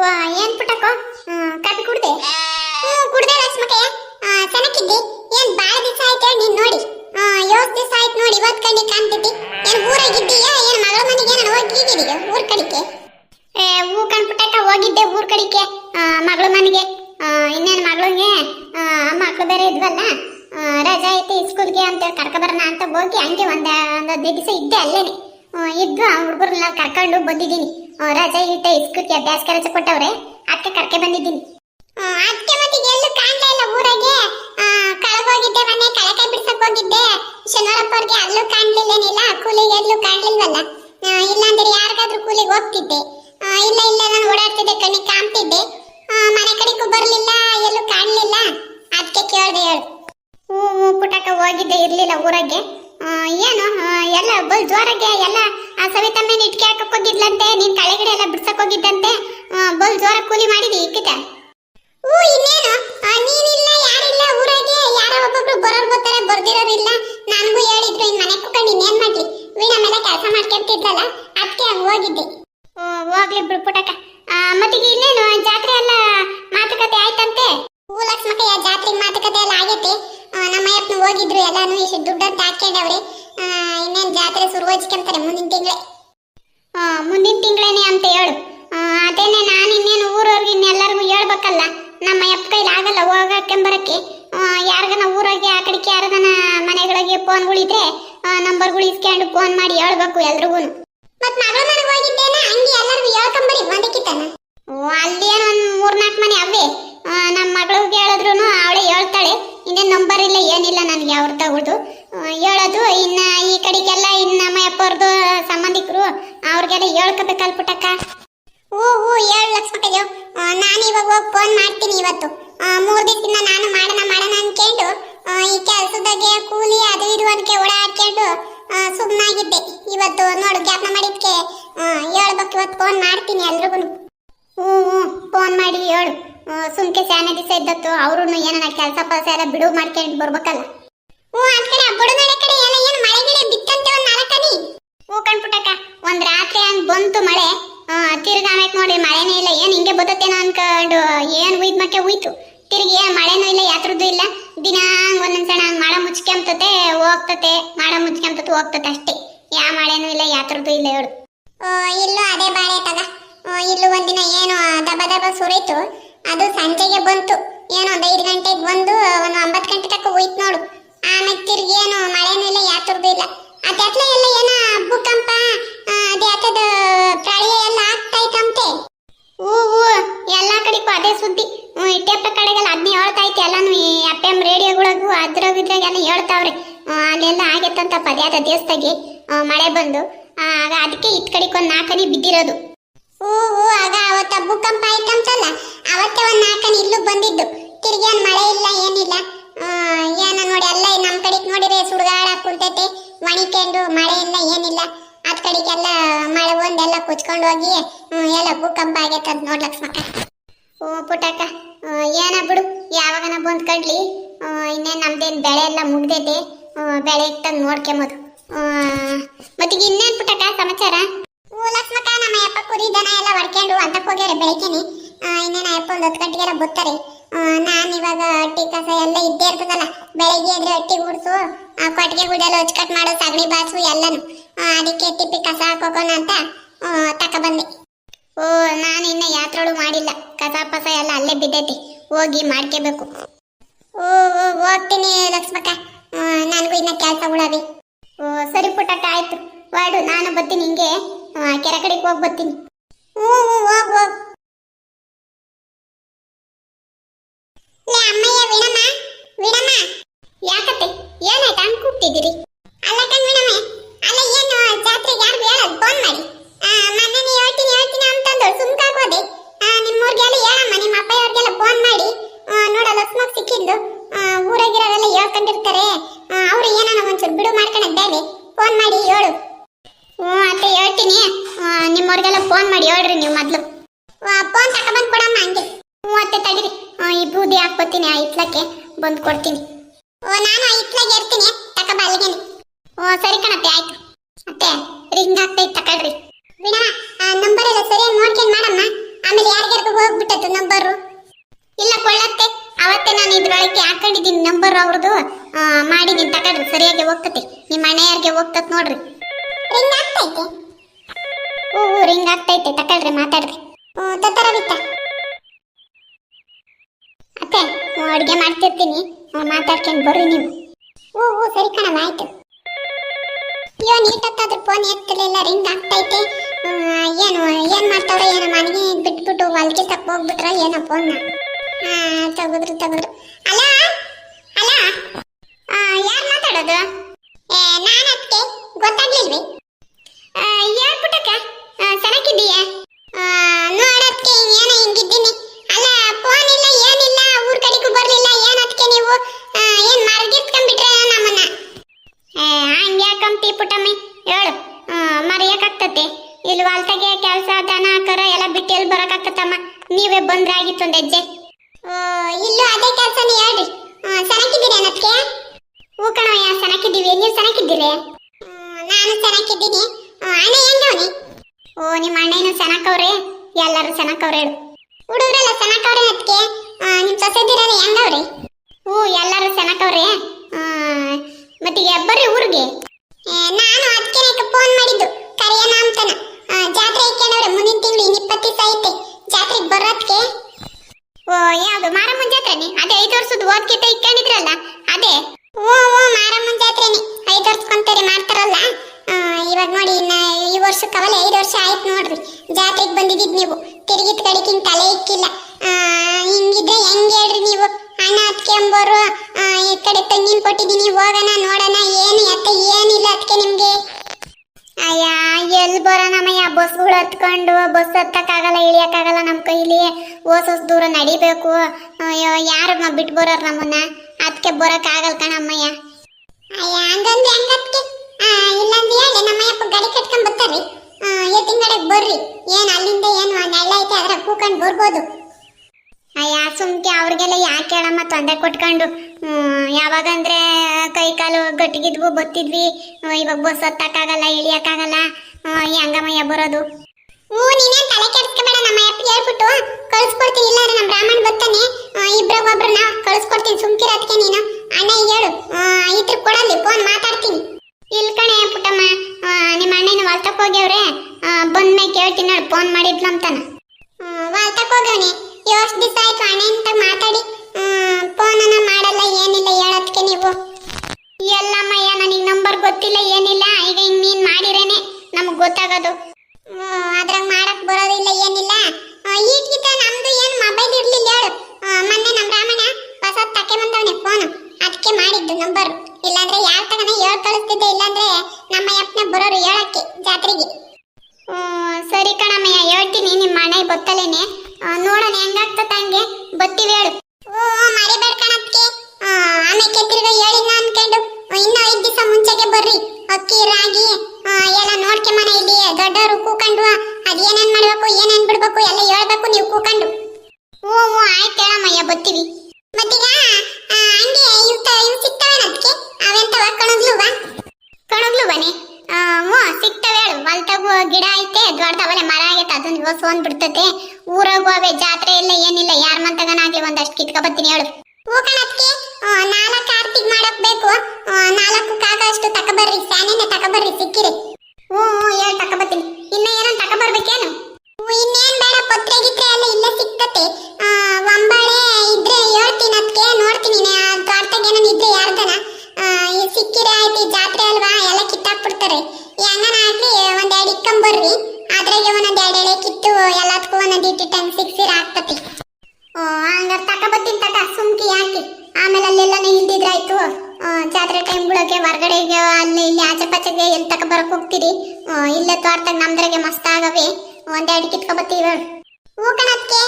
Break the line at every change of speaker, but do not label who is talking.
ವಾ, ಏನ್ ಪುಟ್ಟಕ್ಕೋ? ಕಾಫಿ ಕುಡ್ದೆ? ಕುಡ್ದೆ ಲಕ್ಷ್ಮಕ್ಕಯ್ಯ ಸನಕಿದ್ದಿ ಏನ್ ಬಾಳ ದಿವಸ ಆಯ್ತು ನೀನ್ ನೋಡಿ. ಯೋಸ್ ದಿವಸ ಆಯ್ತು ನೋಡಿ, ಇವತ್ ಕಂಡಿ ಕಾಣ್ತಿದ್ದಿ. ಏನ್ ಊರಾಗಿದ್ದೀಯಾ ಏನ್ ಮಗಳ ಮನೆಗೆ ನಾನು ಹೋಗಿದ್ದೀಯ ಊರ್ ಕಡಿಕೆ ಏ, ಹೂ ಕಣ್ಪುಟ್ಟಕ್ಕ ಹೋಗಿದ್ದೆ ಊರ್ ಕಡಿಕೆ ಮಗಳ ಮನೆಗೆ. ಇನ್ನೇನು ಮಗಳಿಗೆ? ಮಕ್ಕಳು ಬೇರೆ ಇದ್ವಲ್ಲ? ರಜಾ ಐತಿ ಸ್ಕೂಲ್ಗೆ ಅಂತ ಕರ್ಕೊಬರೋಣ ಅಂತ ಹೋಗಿ ಹಂಗೆ ಒಂದ ಒಂದು ಹದಿನೈದು ದಿವಸ ಇದ್ದೆ ಅಲ್ಲೇನೆ. ಇದ್ದು ಆ ಹುಡುಗರನ್ನ ಕರ್ಕೊಂಡು ಬಂದಿದ್ದೀನಿ. ರಜಾ ಇಟ್ಟೆ ಇಸ್ಕೂಲ್ಗೆ ಅಭ್ಯಾಸ ಕೆಲಸ ಕೊಟ್ಟವ್ರೆ. ಅದಕ್ಕೆ ಕರ್ಕೆ ಬಂದಿದ್ದೀನಿ. ಅದಕ್ಕೆ ಮತ್ತೆ ಎಲ್ಲೂ ಕಾಣ್ತಾ ಇಲ್ಲ ಊರಾಗೆ. ಕಳಗೋಗಿದ್ದೆ ಮೊನ್ನೆ ಕಳಕಾಯಿ ಬಿಡ್ಸಕ್ ಹೋಗಿದ್ದೆ. ಶನಿವಾರಪ್ಪ ಅವ್ರಿಗೆ ಅಲ್ಲೂ ಕಾಣ್ಲಿಲ್ಲೇನಿಲ್ಲ ಕೂಲಿಗೆ ಎಲ್ಲೂ ಕಾಣ್ಲಿಲ್ವಲ್ಲ. ಇಲ್ಲಾಂದ್ರೆ ಯಾರಿಗಾದ್ರೂ ಕೂಲಿಗೆ ಹೋಗ್ತಿದ್ದೆ. ಇಲ್ಲ ಇಲ್ಲ ನಾನು ಓಡಾಡ್ತಿದ್ದೆ ಕಣ್ಣಿ ಕಾಣ್ತಿದ್ದೆ. ಆ, ಮನೆ ಕಡೆಗೂ ಬರಲಿಲ್ಲ ಎಲ್ಲೂ ಕಾಣ್ಲಿಲ್ಲ. ಅದಕ್ಕೆ ಕೇಳ್ದೆ ಹೇಳು. ಹ್ಞೂ ಹ್ಞೂ ಪುಟಕ ಹೋಗಿದ್ದೆ ಇರ್ಲಿಲ್ಲ ಊರಾಗೆ. ಏನು ಎಲ್ಲ ಬಲ್ ಜೋರಾಗೆ ಎಲ್ಲ ಆ ಸವಿತಾ ಮೇಲೆ ಇಟ್ಕೆ ಹಾಕಕ್ ಹೋಗಿದ್ಲಂತೆ, ನೀನ್ ಕಳೆಗಡೆ ಎಲ್ಲ ಬಿಡ್ಸಕ್ ಹೋಗಿದ್ದಂತೆ. ಬಲ್ ಜೋರ ಕೂಲಿ ಮಾಡಿದಿ ಇಕ್ಕಿತ ಹ್ಞೂ ಇನ್ನೇನು? ನೀನಿಲ್ಲ, ಯಾರಿಲ್ಲ ಊರಾಗೆ, ಯಾರೋ ಒಬ್ಬೊಬ್ರು ಬರೋರು ಬರ್ತಾರೆ ಬರ್ದಿರೋರು ಇಲ್ಲ. ನನಗೂ ಹೇಳಿದ್ರು, ಇನ್ ಮನೆ ಕುತ್ಕೊಂಡು ಇನ್ನೇನ್ ಮಾಡ್ಲಿ? ವೀಣಾ ಮೇಲೆ ಕೆಲಸ ಮಾಡ್ಕೊಂತಿದ್ಲಲ್ಲ ಅದಕ್ಕೆ ಹೋಗಿದ್ದೆ. ಓ, ಹೋಗ್ಲಿ ಬಿಡು ಪುಟಕ ಮತ್ತೀಗ ಇನ್ನೇನು? ಜಾತ್ರೆ ಎಲ್ಲ ಮಾತುಕತೆ ಆಯ್ತಂತೆ? ಹೂ ಲಕ್ಷ್ಮಕ್ಕ ಜಾತ್ರೆ ಮಾತುಕತೆ ಎಲ್ಲ ನಮ್ಮ ಅಪ್ಪನ ಹೋಗಿದ್ರು ಎಲ್ಲಾನು ಇಷ್ಟು ದುಡ್ಡಂತ ಹಾಕ್ಕೊಂಡವ್ರೆ ಇನ್ನೇನು ಜಾತ್ರೆ ಶುರು ಹಚ್ಕೊಂತಾರೆ ಮುಂದಿನ ತಿಂಗಳೇ. ಮುಂದಿನ ತಿಂಗಳೇನೆ ಅಂತ ಹೇಳು. ಅದೇನೆ ನಾನು ಇನ್ನೇನು ಊರವ್ರಿಗೆ ಇನ್ನೆಲ್ಲರಿಗೂ ಹೇಳ್ಬೇಕಲ್ಲ. ನಮ್ಮ ಅಪ್ಪ ಕೈಲಿ ಆಗಲ್ಲ ಹೋಗಕ್ಕೆ ಬರಕ್ಕೆ ಯಾರಿಗನ ಊರಾಗೆ, ಆ ಕಡೆಗೆ ಯಾರಿಗನ ಮನೆಗಳಿಗೆ ಫೋನ್ಗಳಿದ್ರೆ ನಂಬರ್ಗಳು ಇಸ್ಕೊಂಡು ಫೋನ್ ಮಾಡಿ ಹೇಳ್ಬೇಕು ಎಲ್ರಿಗೂ. ಮತ್ತೆ ಮಗಳ ಮನೆಗೆ ಹೋಗಿದ್ದೇನೆ, ಹಂಗೆ ಎಲ್ಲರಿಗೂ ಹೇಳ್ಕೊಂಬರಿ ಓ ಅಲ್ಲಿ ಏನೋ ಒಂದು ಮೂರ್ನಾಲ್ಕು ಮನೆ ಅವೇ ನಮ್ಮ ಮಗಳಿಗೆ ಹೇಳಿದ್ರು ಅವಳೇ ಹೇಳ್ತಾಳೆ. ಇನ್ನೇನು ನಂಬರ್ ಇಲ್ಲ, ಏನಿಲ್ಲ ನನಗೆ ಅವ್ರ ತಗೊಳ್ದು. ಅಪ್ಪವ್ರದ್ದು ಸಂಬಂಧಿಕರು ಅವ್ರಿಗೆಲ್ಲ ಹೇಳ್ಕೋಬೇಕಲ್ ಪುಟ್ಟಕ್ಕ. ಓ ಓ ಹೇಳ ನಾನು ಇವಾಗ ಹೋಗಿ ಫೋನ್ ಮಾಡ್ತೀನಿ ಇವತ್ತು. ಮೂರು ದಿವಸದಿಂದ ನಾನು ಮಾಡೋಣ ಮಾಡೋಣ ಅನ್ಕೊಂಡು ಈ ಕೆಲಸದಾಗೆ ಕೂಲಿ ಅದು ಇದು ಅನ್ಕೆ ಓಡಾಡ್ಕೊಂಡು ಸುಮ್ಮನಾಗಿದ್ದೆ ಇವತ್ತು ನೋಡು, ಜ್ಞಾಪನ ಮಾಡಿದ್ಕೆ ಹೇಳ್ಬೇಕು, ಇವತ್ತು ಫೋನ್ ಮಾಡ್ತೀನಿ ಎಲ್ರಿಗೂ ಹ್ಞೂ ಹ್ಞೂ ಫೋನ್ ಮಾಡಿ ಹೇಳು. ಸುಮ್ಕೆ ಸ್ಯಾನ ದಿವಸ ಇದ್ದತ್ತು ಅವರು ಏನಾರ ಕೆಲಸ ಪಲಸ ಎಲ್ಲ ಬಿಡು ಮಾಡ್ಕೊಂಡು ಬರ್ಬೇಕಲ್ಲ. ಹ್ಞೂ ಅಂತ ಕಡೆ ಬುಡನಡೆ ಕಡೆ ಎಲ್ಲ ಏನು ಮಳೆ ಗಿಳೆ ಬಿತ್ತಂತೆ ಒಂದು ನಾಲ್ಕನಿ ಹ್ಞೂ ಕಣ್ಪುಟಕ್ಕ ಒಂದ್ ರಾತ್ರಿ ಹಂಗ್ ಬಂತು ಮಳೆ. ಆ, ತಿರ್ಗಾ ಆಮೇಲೆ ನೋಡಿ ಮಳೆನೇ ಇಲ್ಲ. ಏನ್ ಹಿಂಗೆ ಬತ್ತೇನೋ ಅನ್ಕೊಂಡು ಏನ್ ಉಯ್ದ ಮಕ್ಕೆ ಉಯ್ತು. ತಿರ್ಗಿ ಏನ್ ಮಳೆನೂ ಇಲ್ಲ ಯಾತ್ರದ್ದು ಇಲ್ಲ. ದಿನ ಹಂಗ್ ಸಣ್ಣ ಹಂಗ್ ಮಳೆ ಮುಚ್ಕೊಂತತೆ ಹೋಗ್ತತೆ. ಮಳೆ ಮುಚ್ಕೊಂತತೆ ಹೋಗ್ತತೆ ಅಷ್ಟೇ. ಯಾ ಮಳೆನೂ ಇಲ್ಲ ಯಾತ್ರದ್ದು ಇಲ್ಲ ಹೇಳು. ಇಲ್ಲೂ ಅದೇ ಬಾಳೆ ತಗ. ಇಲ್ಲೂ ಒಂದಿನ ಏನು ದಬ ದಬ ಸುರಿತು. ಅದು ಸಂಜೆಗೆ ಬಂತು. ಏನೋ ಒಂದ್ ಐದು ಗಂಟೆಗೆ ಬಂದು ಒಂದು ಒಂಬತ್ತು ಗಂಟೆ ತಕ್ಕ ಹೋಯ್ತು ನೋಡು. ಆಮೇಲೆ ತಿರ್ಗಿ ಏನು ಮಳೆನೂ ಇಲ್ಲ ಯಾತ್ರದ್ದು ಇಲ್ಲ. ಅದೆಲ್ಲ ಎಲ್ಲ ಏನೋ ಭೂಕಂಪ ಆ, ಅದ್ಯಾತದ ಪ್ರಳಯ ಎಲ್ಲ ಆಗ್ತೈತಂತೆ ಹೂ ಹೂ ಎಲ್ಲ ಕಡೆಗೂ ಅದೇ ಸುದ್ದಿ. ಟೇಪ ಕಡೆಗೆಲ್ಲ ಅದನ್ನೇ ಹೇಳ್ತಾ ಐತೆ ಎಲ್ಲಾನು ಈ ಎಫ್ ಎಂ ರೇಡಿಯೋಗಳಿಗೂ ಅದ್ರಾಗ ಇದ್ರಾಗೆಲ್ಲ ಹೇಳ್ತಾವ್ರೆ. ಆ, ಅಲ್ಲೆಲ್ಲ ಆಗೈತಂತ ಪದ್ಯಾತ ದೇವಸ್ಥಾಗೆ ಮಳೆ ಬಂದು. ಆಗ ಅದಕ್ಕೆ ಇತ್ ಕಡೆಗೆ ಒಂದು ನಾಲ್ಕನಿ ಬಿದ್ದಿರೋದು. ಹೂ ಹೂ ಆಗ ಅವತ್ತ ಭೂಕಂಪ ಆಯ್ತಂತಲ್ಲ ಅವತ್ತೇ ಒಂದು ನಾಲ್ಕನಿ ಇಲ್ಲೂ ಬಂದಿದ್ದು. ತಿರ್ಗಿ ಮಳೆ ಇಲ್ಲ ಏನಿಲ್ಲ. ಆ, ಏನ ನೋಡಿ ಎಲ್ಲ ನಮ್ಮ ಕಡೆಗೆ ನೋಡಿದ್ರೆ ಸುಡುಗಾಡ ಕುಂತೈತೆ. ಮಣಿಕೊಂಡು ಮಳೆ ಇಲ್ಲ ಏನಿಲ್ಲ. ಅದ್ ಕಡೆಗೆಲ್ಲ ಮಳೆ ಒಂದೆಲ್ಲ ಕುಚ್ಕೊಂಡು ಹೋಗಿ ಎಲ್ಲ ಭೂಕಂಪ ಆಗೈತೆ ಅದ್ ನೋಡ್ ಲಕ್ಷ್ಮಕ್ಕ. ಓ ಪುಟಕ್ಕ ಏನ ಬಿಡು ಯಾವಾಗನ ಬಂದ್ ಕಡ್ಲಿ ಆ, ಇನ್ನೇನ್ ನಮ್ದೇನ್ ಬೆಳೆ ಎಲ್ಲ ಮುಗ್ದೈತೆ. ಬೆಳೆ ಇಟ್ಟಂಗ್ ನೋಡ್ಕೊಂಬೋದು. ಮತ್ತೀಗ ಇನ್ನೇನ್ ಪುಟಕ್ಕ ಸಮಾಚಾರ? ಓ ಲಕ್ಷ್ಮಕ್ಕ ನಮ್ಮ ಅಪ್ಪ ಕುರಿ ದನ ಎಲ್ಲ ಹೊಡ್ಕೊಂಡು ಅಂತ ಹೋಗ್ಯಾರ ಬೆಳಿಗ್ಗೆನೆ ಇನ್ನೇನ ಅಪ್ಪ ಒಂದು ಹತ್ತು ಗಂಟೆಗೆಲ್ಲ ಬರ್ತಾರೆ. ನಾನು ಇವಾಗ ಅಟ್ಟಿ ಕಸ ಎಲ್ಲ ಇದ್ದೇ ಇರ್ತದಲ್ಲ, ಬೆಳಿಗ್ಗೆ ಎದ್ರೆ ಅಟ್ಟಿ ಆ, ಕೊಟ್ಟಿಗೆ ಗುಡಿಯಲ್ಲಿ ಕಟ್ ಮಾಡೋ ಸಗಣಿ ಬಾಸು ಎಲ್ಲನು. ಅದಕ್ಕೆ ತಿಪ್ಪಿ ಕಸ ಹಾಕೋಕೋಣ ಅಂತ ತಕ ಬಂದೆ. ಓ, ನಾನು ಇನ್ನ ಯಾತ್ರಳು ಮಾಡಿಲ್ಲ. ಕಸ ಪಸ ಎಲ್ಲ ಅಲ್ಲೇ ಬಿದ್ದೈತಿ. ಹೋಗಿ ಮಾಡ್ಕೋಬೇಕು. ಓ ಹೋಗ್ತೀನಿ ಲಕ್ಷ್ಮಕ್ಕ. ನನಗೂ ಇನ್ನ ಕೆಲಸಗಳವೆ ಓ, ಸರಿ ಪುಟ್ಟಕ್ಕ ಆಯ್ತು. ವಾಡು, ನಾನು ಬರ್ತೀನಿ ಹಿಂಗೆ. ಕೆರೆ ಕಡೆಗೆ ಹೋಗಿ ಬರ್ತೀನಿ. ಹ್ಞೂ ಹೋಗ್ ಹೋಗ್. ಯಾಕತ್ತೆ? ಏನಾಯ್ತು? ಹಂಗ್ ಕೂಗ್ತಿದ್ದೀರಿ? ಅಲ್ಲ ಕಣ್ ವೀಣಮ್ಮ ಅಲ್ಲ ಏನು, ಜಾತ್ರೆಗೆ ಯಾರು ಫೋನ್ ಮಾಡಿ. ಮೊನ್ನೆ ಹೇಳ್ತೀನಿ ಹೇಳ್ತೀನಿ ಅಂತಂದು ಸುಮ್ಕಾಗೋದೆ ನಿಮ್ಮವ್ರಿಗೆಲ್ಲ ಹೇಳಮ್ಮ, ನಿಮ್ಮ ಅಪ್ಪಯ್ಯವ್ರಿಗೆಲ್ಲ ಫೋನ್ ಮಾಡಿ. ನೋಡ ಲಕ್ಷ್ಮಕ್ ಸಿಕ್ಕಿದ್ದು. ಊರಾಗಿರೋರೆಲ್ಲ ಹೇಳ್ಕೊಂಡಿರ್ತಾರೆ. ಅವರು ಏನಾನ ಒಂಚೂರು ಬಿಡು ಮಾಡ್ಕೊಳಕ್ ಫೋನ್ ಮಾಡಿ, ಹೇಳು. ಹ್ಞೂ, ಅತ್ತೆ, ಹೇಳ್ತೀನಿ. ನಿಮ್ಮವ್ರಿಗೆಲ್ಲ ಫೋನ್ ಮಾಡಿ, ಹೇಳ್ರಿ ನೀವು ಮೊದಲು. ಫೋನ್ ತಗೊಬಂದು ಕೊಡಮ್ಮ ಹಂಗೆ. ಹ್ಞೂ, ಅತ್ತೆ, ತಡೀರಿ. ಬೂದಿ ಹಾಕ್ಕೊತೀನಿ ಆ ಇತ್ಲಕ್ಕೆ. ಬಂದು ಕೊಡ್ತೀನಿ. ಓ, ನಾನು ಆ ಇರ್ತೀನಿ. ತಕಬ ಅಲ್ಲಿಗೇನೆ ಓ, ಸರಿ ಕಣತ್ತೆ ಆಯ್ತು. ಅತ್ತೆ, ರಿಂಗ್ ಹಾಕ್ತೈತೆ ತಕೊಳ್ರಿ. ವಿನಾ ನಂಬರ್ ಎಲ್ಲ ಸರಿಯಾಗಿ ನೋಡ್ಕೊಂಡು ಮಾಡಮ್ಮ? ಆಮೇಲೆ ಯಾರಿಗಾರ್ಗು ಹೋಗ್ಬಿಟ್ಟದ್ದು ನಂಬರು ಇಲ್ಲ ಕೊಳ್ಳತ್ತೆ. ಅವತ್ತೆ ನಾನು ಇದ್ರೊಳಗೆ ಹಾಕೊಂಡಿದ್ದೀನಿ ನಂಬರ್ ಅವ್ರದ್ದು. ಮಾಡಿ ಮಾಡಿದ್ದೀನಿ ತಗೊಳ್ರಿ ಸರಿಯಾಗಿ ಹೋಗ್ತತಿ. ನಿಮ್ಮ ಮನೆಯವ್ರಿಗೆ ಹೋಗ್ತತ್ ನೋಡ್ರಿ. ರಿಂಗ್ ಆಗ್ತೈತೆ ಹ್ಞೂ ರಿಂಗ್ ಆಗ್ತೈತೆ ತಕೊಳ್ರಿ, ಮಾತಾಡ್ರಿ. ಓ, ತತ್ತರ ಬಿತ್ತ ಅತ್ತೆ ಅಡುಗೆ ಮಾಡ್ತಿರ್ತೀನಿ. ಮಾತಾಡ್ಕೊಂಡು ಬರ್ರಿ ನೀವು. ಓ ಓ ಸರಿ ಕಣಮ್ಮ, ಆಯ್ತು. ಅಯ್ಯೋ, ನೀಟತ್ತಾದ್ರೂ ಫೋನ್ ಎತ್ತಲಿಲ್ಲ ರಿಂಗ್ ಆಗ್ತೈತೆ. ಏನು ಏನು ಮಾಡ್ತಾವ್ರೆ ಏನೋ ಮನೆಗೆ ಬಿಟ್ಬಿಟ್ಟು ಹೊಲ್ಗೆ ತಪ್ಪ ಹೋಗ್ಬಿಟ್ರ ಏನೋ ಫೋನ್ ಹಾ, ತಗದ್ರು ತಗದ್ರು. ಅಲ್ಲ ಅಲ್ಲ ಯಾರು ಮಾತಾಡೋದು? ಏ, ನಾನು ಅದಕ್ಕೆ ಗೊತ್ತಾಗ್ಲಿಲ್ವಿ? ಹೇಳ್ಬಿಟ್ಟಕ್ಕ ಸರಕಿದ್ದೀಯ ನೋಡೋದಕ್ಕೆ ಏನೋ ಹಿಂಗಿದ್ದೀನಿ ಕೆಲಸ ದನ ಕರ ಎಲ್ಲ ಬಿಟ್ಟು ಎಲ್ಲಿ ಬರೋಕ್ಕಾಗ್ತತಮ್ಮ ನೀವೇ ಬಂದ್ರಾಗಿತ್ತು ಒಂದು ಹೆಜ್ಜೆ. ಇಲ್ಲೂ ಅದೇ ಕೆಲಸನೇ ಹೇಳ್ರಿ. ಸನಕಿದ್ದೀರಿ ಅನ್ನೋದಕ್ಕೆ ಹೂ ಕಣಯ್ಯ ಸನಕಿದ್ದೀವಿ ನೀವು ಸನಕಿದ್ದೀರಿ ನಾನು ಸನಕಿದ್ದೀನಿ ಅಣ್ಣ ಹೆಂಗವನಿ ಓ ನಿಮ್ಮ ಅಣ್ಣೇನು ಸನಕವ್ರೆ ಎಲ್ಲರೂ ಸನಕವ್ರೆ ಹೇಳು. ಹುಡುಗರೆಲ್ಲ ಸನಕವ್ರೆ ಅದಕ್ಕೆ ನಿಮ್ಮ ಸೊಸೆದಿರಲ್ಲ ಹೆಂಗವ್ರಿ? ಹ್ಞೂ ಎಲ್ಲರೂ ಸನಕವ್ರೆ ಮತ್ತೀಗ ಬರ್ರಿ ಊರಿಗೆ. ನಾನು ಅದಕ್ಕೆ ಫೋನ್ ಮಾಡಿದ್ದು. ಕರೆಯೋಣ ಅಂತನ. ಜಾತ್ರೆ ಇಕ್ಕೊಂಡವ್ರೆ ಮುಂದಿನ ತಿಂಗಳು ಇನ್ ಇಪ್ಪತ್ತು ದಿವಸ ಐತೆ. ಜಾತ್ರೆಗೆ ಬರೋದಕ್ಕೆ ಓ, ಯಾವುದು ಮಾರಮ್ಮನ ಜಾತ್ರೆನೆ? ಅದೇ ಐದು ವರ್ಷದ ಓದ್ಕಿತ ಇಕ್ಕೊಂಡಿದ್ರಲ್ಲ ಅದೇ? ಓ ಓ, ಮಾರಮ್ಮನ ಜಾತ್ರೆನೆ. ಐದು ವರ್ಷಕ್ಕೊಂತಾರೆ ಮಾಡ್ತಾರಲ್ಲ? ಇವಾಗ ನೋಡಿ, ಇನ್ನ ಈ ವರ್ಷಕ್ಕೆ ಅವಲ್ಲ ಐದು ವರ್ಷ ಆಯ್ತು ನೋಡ್ರಿ. ಜಾತ್ರೆಗೆ ಬಂದಿದ್ದೀದ್ ನೀವು. ತಿರುಗಿದ ಕಡೆಗಿನ ತಲೆ ಇಕ್ಕಿಲ್ಲ. ಹಿಂಗಿದ್ರೆ ಹೆಂಗ್ ಹೇಳ್ರಿ ನೀವು? ಅಣ್ಣ ಎಂಬೋರು ಈ ಕಡೆ ತಂಗಿನ ಕೊಟ್ಟಿದ್ದೀನಿ, ಹೋಗೋಣ, ನೋಡೋಣ, ಏನು ಎತ್ತ, ಏನಿಲ್ಲ ಅದಕ್ಕೆ ನಿಮ್ಗೆ? ಅಯ್ಯ, ಎಲ್ಲಿ ಬರೋಣಮ್ಮಯ್ಯ ಬಸ್ಗಳು ಹತ್ಕೊಂಡು, ಬಸ್ ಹತ್ತಕ್ಕಾಗಲ್ಲ, ಇಳಿಯಕ್ಕಾಗಲ್ಲ ನಮ್ಮ ಕೈಲಿ. ಹೊಸ ಓಸ್ ದೂರ ನಡಿಬೇಕು. ಅಯ್ಯೋ ಯಾರನ್ನ ಬಿಟ್ಟು ಬರೋರು ನಮ್ಮನ್ನ? ಅದಕ್ಕೆ ಬರೋಕ್ಕಾಗಲ್ಲ ಕಣಮ್ಮಯ್ಯ. ಅಯ್ಯ, ಹಂಗಂದ್ರೆ ಹಂಗತ್ಕೆ ಇಲ್ಲಂದ್ರೆ ಹೇಳಿ ನಮ್ಮಯ್ಯಪ್ಪ ಗಾಡಿ ಕಟ್ಕೊಂಡ್ ಬರ್ತಾರ್ರಿ ಎತ್ತಿನ ಕಡೆಗೆ ಬರ್ರಿ. ಏನು ಅಲ್ಲಿಂದ ಏನು ನೆಳ್ಳ ಐತೆ ಅದ್ರ ಕೂಕೊಂಡು ಬರ್ಬೋದು. ಅಯ್ಯ ಸುಮ್ಕೆ ಅವ್ರಿಗೆಲ್ಲ ಯಾಕೆ ಹೇಳಮ್ಮ ತೊಂದರೆ ಕೊಟ್ಕೊಂಡು? ಹ್ಮ್, ಯಾವಾಗಂದ್ರೆ ಕೈ ಕಾಲು ಗಟ್ಟಿಗಿದ್ವು ಬತ್ತಿದ್ವಿ. ಇವಾಗ ಬಸ್ ಹತ್ತಕ್ಕಾಗಲ್ಲ ಇಳಿಯಕ್ಕಾಗಲ್ಲ. ಹೆಂಗಮ್ಮಯ್ಯ ಬರೋದು. ಹ್ಞೂ ನೀನೇ ತಲೆ ಕೆಡ್ಸ್ಕೊಬೇಡ ನಮ್ಮ ಹೇಳ್ಬಿಟ್ಟು ಕಳ್ಸ್ಕೊಡ್ತೀನಿ ಇಲ್ಲ ನಮ್ಮ ಬ್ರಾಹ್ಮಣ ಬರ್ತಾನೆ. ಇಬ್ರಾಗ ಒಬ್ರನ್ನ ಕಳ್ಸ್ಕೊಡ್ತೀನಿ ಸುಮ್ಕಿರೋದಕ್ಕೆ ನೀನು. ಅಣ್ಣ ಹೇಳು. ಇದ್ರ ಕೊಡಲ್ಲಿ ಫೋನ್ ಮಾತಾಡ್ತೀನಿ. ಇಲ್ ಕಣೆ ಪುಟ್ಟಮ್ಮ ನಿಮ್ಮ ಅಣ್ಣನ ಹೊಲ್ತಕ್ ಹೋಗ್ಯವ್ರೆ. ಬಂದ್ಮೇಲೆ ಕೇಳ್ತೀನಿ ನೋಡಿ ಫೋನ್ ಮಾಡಿದ್ಲು ಹ್ಮ್ ವಾಲ್ತಕ್ಕೆ ಹೋಗವ್ನೆ ಎಷ್ಟು ದಿವಸ ಆಯ್ತು ಅಣ್ಣ ಅಂತ ಮಾತಾಡಿ ಫೋನನ್ನ ಮಾಡಲ್ಲ, ಏನಿಲ್ಲ, ಹೇಳೋದಕ್ಕೆ ನೀವು. ಎಲ್ಲಮ್ಮಯ್ಯ ನನಗೆ ನಂಬರ್ ಗೊತ್ತಿಲ್ಲ, ಏನಿಲ್ಲ. ಈಗ ಹಿಂಗೆ ನೀನು ಮಾಡಿರೇನೆ, ನಮಗೆ ಗೊತ್ತಾಗೋದು. ನೋಡೋಣ ತಂಗೆ ಹಂಗೆ ಬತ್ತೀವಿ ಹೇಳು. ಓ ಮರಿಬೇಡ ಕಣಕ್ಕೆ. ಆಮೇಲೆ ತಿರ್ಗ ಹೇಳಿನ ಅನ್ಕೊಂಡು. ಇನ್ನು ಐದು ದಿವಸ ಮುಂಚೆಗೆ ಬರ್ರಿ. ಅಕ್ಕಿ ರಾಗಿ ಎಲ್ಲ ಮನೆ ಇಲ್ಲಿ ದೊಡ್ಡವರು ಅದ ಅದೇನೇನ್ ಮಾಡ್ಬೇಕು ಏನೇನ್ ಬಿಡ್ಬೇಕು ಎಲ್ಲ ಹೇಳ್ಬೇಕು ನೀವು ಕೂಕಂಡು. ಓ ಓ ಆಯ್ತು ಹೇಳಮ್ಮಯ್ಯ ಬತ್ತೀವಿ ಮತ್ತೀಗ ಹಂಗೆ ಇವ್ ಅದಕ್ಕೆ ಇವ್ ಸಿಗ್ತವೇನದಕ್ಕೆ ಅವೆಂತವ ಕಣಗ್ಲುವ ಕಣಗ್ಲುವನೆ ಹ್ಞೂ ಸಿಗ್ತವೆ ಹೇಳು. ಹೊಲ್ತಾಗು ಗಿಡ ಐತೆ ದೊಡ್ಡವಲೆ ಮರ ಆಗೈತೆ ಅದನ್ನ ಇವತ್ತು ಸೋನ್ ಬಿಡ್ತತೆ ಊರಾಗ ಹೋವೆ ಜಾತ್ರೆ ಇಲ್ಲ ಏನಿಲ್ಲ ಯಾರ ಮಂತಗನಾಗ್ಲಿ ಒಂದಷ್ಟು ಕಿತ್ಕೊ ಬರ್ತೀನಿ ಹೇಳು. ಹೋಗಣಕ್ಕೆ ನಾಲ್ಕು ಆರ್ತಿಗ್ ಮಾಡಕ್ ಬೇಕು. ನಾಲ್ಕು ಕಾಗ ಅಷ್ಟು ತಕಬರ್ರಿ ಸ್ಯಾನಿನ ತಕಬರ್ರಿ ಸಿಕ್ಕಿರಿ. ಹ್ಞೂ ಹ್ಞೂ ಹೇಳಿ ತಕಬರ್ತೀನಿ ಇನ್ನ ಏನೋ ತಕಬರ್ಬೇಕೇನು ಇನ್ನೇನ್ ಬೇಡ ಪತ್ರೆ ಗಿತ್ರೆ ಎಲ್ಲ ಇಲ್ಲೇ ಸಿಕ್ತತೆ. ಒಂಬಾಳೆ ಇದ್ರೆ ಹೇಳ್ತೀನಿ ಅದಕ್ಕೆ ನೋಡ್ತೀನಿ ತೋಟದಾಗ ಏನೋ ಇದ್ರೆ ಯಾರ್ದನ. ಸಿಕ್ಕಿರ ಆಯ್ತು ಜಾತ್ರೆ ಅಲ್ವಾ ಎಲ್ಲ ಕಿತ್ತಾಕ್ಬಿಡ್ತಾರೆ. ಹೆಂಗನ ಆಗ್ಲಿ ಹಾಕಿ ಎರಡು ಇಕ್ಕಂಬರ್ರಿ ಎಲ್ಲದಕ್ಕೂ ಒಂದೊಂದು ಇಟ್ಟು ಟೈಮ್ ಸಿಕ್ಸಿರ ಆಗ್ತತಿ. ಓ ಹಂಗಾರೆ ತಕಬತ್ತೀನಿ ತಕ, ಸುಮ್ಕಿ ಯಾಕೆ ಆಮೇಲೆ ಅಲ್ಲೆಲ್ಲ ಇಲ್ದಿದ್ರಾಯ್ತು ಜಾತ್ರೆ ಟೈಮ್ಗಳಿಗೆ ಹೊರಗಡೆ ಅಲ್ಲಿ ಇಲ್ಲಿ ಆಚೆ ಪಾಚೆಗೆ ಎಲ್ಲಿ ತಕ ಬರಕ್ ಹೋಗ್ತೀರಿ? ಇಲ್ಲೇ ತೋಟದಾಗ ನಮ್ದ್ರಾಗೆ ಮಸ್ತ್ ಆಗವೆ. ಒಂದೆರಡು ಕಿತ್ಕೊಬತ್ತೀವಿ ಹೂ ಕಣಕ್ಕೆ